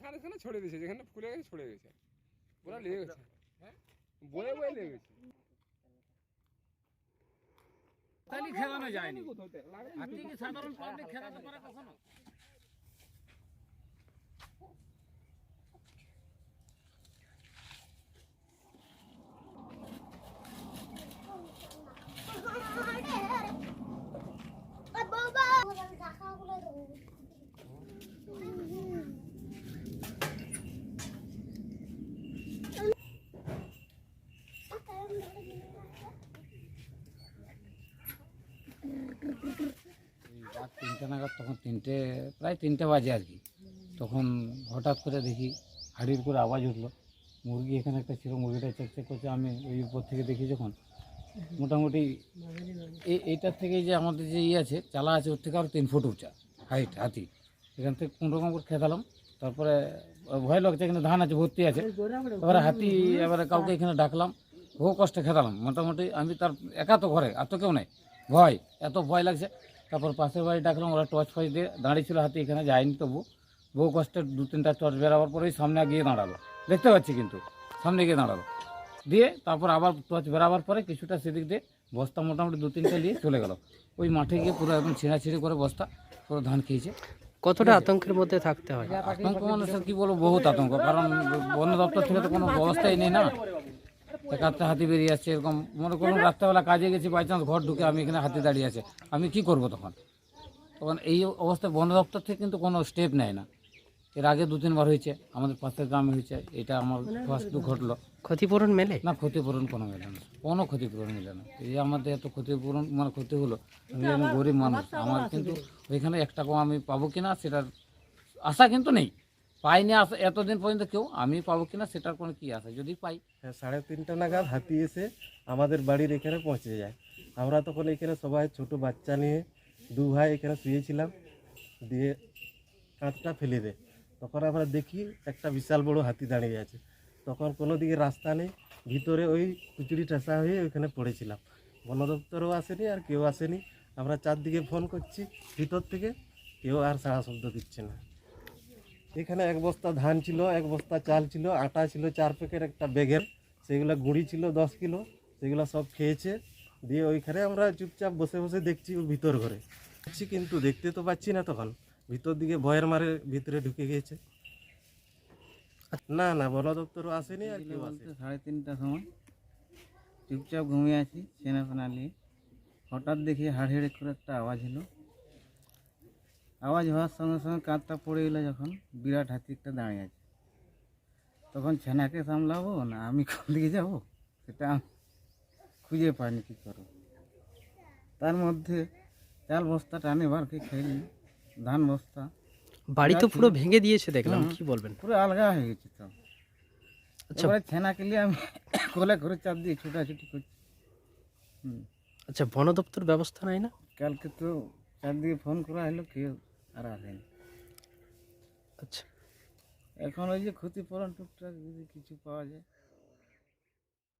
এখানে এখানে ছড়ে দিয়েছে যেখানে ফুলে গেছে ছড়ে গেছে। পুরো লেগে গেছে। হ্যাঁ? বয়ে বয়ে লেগে গেছে। খেলানো যায়নি। সাধারণ পাবলিক খেলাতে পারে কখনো? রাত তিনটে নাগাদ তখন তিনটে, প্রায় তিনটে বাজে আর কি। তখন হঠাৎ করে দেখি হাড়ির করে আওয়াজ উঠল। মুরগি এখানে একটা ছিল, মুরগিটা চেক চেক করছে, আমি ওই উপর থেকে দেখি যখন মোটামুটি এই এইটার থেকে যে আমাদের যে ইয়ে আছে, চালা আছে, ওর থেকে আরও তিন ফুট উঁচা হাইট হাতি। এখান থেকে কোনো রকম করে খেদালাম তারপরে ভয় লাগছে, এখানে ধান আছে, ভর্তি আছে। এবারে হাতি, এবারে কাউকে এখানে ডাকলাম, বহু কষ্টে খেদালাম মোটামুটি আমি তার একা তো ঘরে, আর তো কেউ নেই। ভয় এত ভয় লাগছে। তারপর পাশের বাড়ি ডাকলাম ওরা টর্চ ফর্চ দিয়ে দাঁড়িয়ে হাতে এখানে যায়নি তবু। বহু কষ্টে দু তিনটা টর্চ বেরাবার পরেই সামনে গিয়ে দাঁড়াল। দেখতে পাচ্ছি কিন্তু সামনে গিয়ে দাঁড়াল। দিয়ে তারপর আবার টর্চ বেরাবার পরে কিছুটা সেদিক দিয়ে বস্তা মোটামুটি দু তিনটে নিয়ে চলে গেল। ওই মাঠে গিয়ে পুরো একদম ছিঁড়াছিঁড়ি করে বস্তা পুরো ধান খেয়েছে। কতটা আতঙ্কের মধ্যে থাকতে হয়? আতঙ্ক মানুষের কী বলব বহুত আতঙ্ক। কারণ বন দপ্তর থেকে তো কোনো ব্যবস্থাই নেই না। একাত্তর হাতি বেরিয়ে আসছে এরকম মনে করুন রাত্রেবেলা কাজে গেছি বাই চান্স ঘর ঢুকে আমি এখানে হাতি দাঁড়িয়ে আছে। আমি কি করব তখন? তখন এই অবস্থায় বন দপ্তর থেকে কিন্তু কোনো স্টেপ নেয় না। এর আগে দু তিনবার হয়েছে আমাদের পাশের গ্রামে হয়েছে এটা আমার ফার্স্ট ঘটলো। ক্ষতিপূরণ মেলে? না ক্ষতিপূরণ কোনো মেলে না। কোনো ক্ষতিপূরণ মেলে না। এই আমাদের এত ক্ষতিপূরণ মানে ক্ষতি হলো আমি আমি গরিব মানুষ আমার কিন্তু ওইখানে এক টাকাও আমি পাবো কিনা সেটার আশা কিন্তু নেই। পাইনি আশা এতদিন পর্যন্ত কেউ, আমি পাবো কিনা সেটার কোনো কি আশা যদি পাই। হ্যাঁ সাড়ে তিনটা নাগাদ হাতি এসে আমাদের বাড়ির এখানে পৌঁছে যায়। আমরা তখন এখানে সবাই ছোট বাচ্চা নিয়ে দু ভাই এখানে শুয়েছিলাম। দিয়ে কাঁচটা ফেলে দেয়। তখন আমরা দেখি একটা বিশাল বড় হাতি দাঁড়িয়ে আছে। তখন কোনো দিকে রাস্তা নেই। ভিতরে ওই কুচুরি ঠেসা হয়ে ওইখানে পড়েছিলাম। বন দপ্তরও আসেনি আর কেউ আসেনি। আমরা চারদিকে ফোন করছি। ভিতর থেকে কেউ আর সারা শব্দ দিচ্ছে না। এখানে এক বস্তা ধান ছিল এক বস্তা চাল ছিল আটা ছিল চার প্যাকেট একটা ব্যাগের সেগুলো গুঁড়ি ছিল দশ কিলো। সেগুলো সব খেয়েছে। দিয়ে ওইখানে আমরা চুপচাপ বসে বসে দেখছি ওর ভিতর ঘরে। দেখছি কিন্তু দেখতে তো পাচ্ছি না তখন। ভিতর দিকে ভয়ের মারে ভিতরে ঢুকে গিয়েছে। না না বন দপ্তরও আসেনি আর কেউ বলতে সাড়ে তিনটার সময়। চুপচাপ ঘুমিয়ে আছি চেনা ফেনা নিয়ে। হঠাৎ দেখি হাড় হেড়ে করে একটা আওয়াজ হলো আওয়াজ হওয়ার সঙ্গে সঙ্গে কাঁধটা পড়ে গেলো যখন বিরাট হাতি একটা দাঁড়িয়ে আছে। তখন ছেনাকে সামলাবো না আমি কোন দিকে যাব? সেটা আমি খুঁজে পাইনি কী করব। তার মধ্যে চাল বস্তা টানে বার খেয়ে খেলি ধান বস্তা। বাড়ি তো পুরো ভেঙে দিয়েছে দেখলাম কি বলবেন? পুরো আলগা হয়ে গেছে তো। আচ্ছা। এবারে ছেনাকে নিয়ে আমি কোলে করে চাপ দিয়ে ছুটাছুটি করছি। আচ্ছা বন দপ্তর ব্যবস্থা নাই না? কালকে তো চারদিকে ফোন করা হলো কেউ আর আসেনি আচ্ছা। এখন ওই যে ক্ষতিপূরণ টুকটাক যদি কিছু পাওয়া যায়